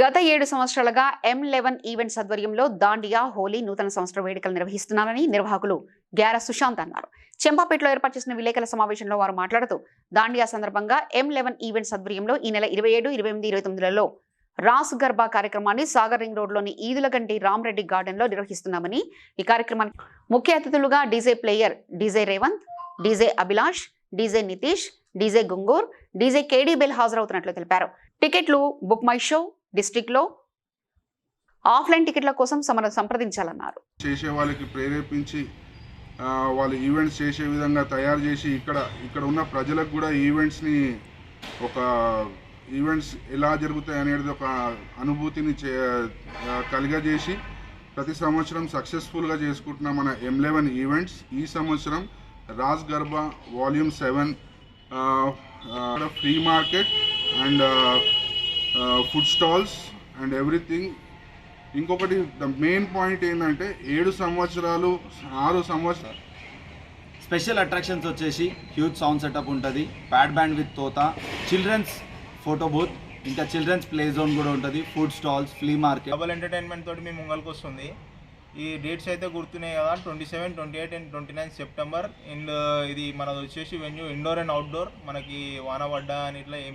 గత ఏడు సంవత్సరాలుగా ఎం లెవెన్ ఈవెంట్స్ ఆధ్వర్యంలో దాండియా హోలీ నూతన సంవత్సర వేడుకలు నిర్వహిస్తున్నారని నిర్వాహకులు గ్యార సుశాంత్ అన్నారు. చెంపాపేటలో ఏర్పాటు చేసిన విలేకరుల సమావేశంలో వారు మాట్లాడుతూ దాండియా సందర్భంగా ఎం లెవెన్ ఈవెంట్స్ ఆధ్వర్యంలో ఈ నెల ఇరవై ఏడు ఇరవై ఎనిమిది ఇరవై తొమ్మిదిలలో రాస్ గర్భా కార్యక్రమాన్ని సాగర్ రింగ్ రోడ్లోని ఈదులగంటి రామరెడ్డి గార్డెన్లో నిర్వహిస్తున్నామని ఈ కార్యక్రమానికి ముఖ్య అతిథులుగా DJ player DJ Revanth DJ Abhilash DJ Nitish DJ Gungur DJ KD bell హాజరవుతున్నట్లు తెలిపారు. టికెట్లు బుక్ మై షో డిస్టిక్లో ఆఫ్లైన్ టికెట్ల కోసం సమర సంప్రదించాలన్నారు. చేసే వాళ్ళకి ప్రేరేపించి వాళ్ళు ఈవెంట్స్ చేసే విధంగా తయారు చేసి ఇక్కడ ఇక్కడ ఉన్న ప్రజలకు కూడా ఈవెంట్స్ని ఒక ఈవెంట్స్ ఎలా జరుగుతాయి అనేది ఒక అనుభూతిని చే కలిగజేసి ప్రతి సంవత్సరం సక్సెస్ఫుల్గా చేసుకుంటున్న మన ఎం లెవెన్ ఈవెంట్స్ ఈ సంవత్సరం Raj Garba volume seven free market and food stalls and everything ఇంకొకటి ద మెయిన్ పాయింట్ ఏంటంటే ఏడు సంవత్సరాలు ఆరు సంవత్సరాలు స్పెషల్ అట్రాక్షన్స్ వచ్చేసి హ్యూజ్ సౌండ్ సెటప్ ఉంటుంది. ప్యాడ్ బ్యాండ్ విత్ తోత. చిల్డ్రన్స్ ఫోటో బూత్ ఇంకా చిల్డ్రన్స్ ప్లే జోన్ కూడా ఉంటుంది. Food stalls flea market double entertainment తోటి మీ ముంగల్కి వస్తుంది. ఈ డేట్స్ అయితే గుర్తున్నాయి కదా twenty seven twenty eight and twenty nine September and ఇది మనది వచ్చేసి వెన్యూ ఇండోర్ అండ్ అవుట్డోర్ మనకి వాన పడ్డా అని ఇట్లా ఏమి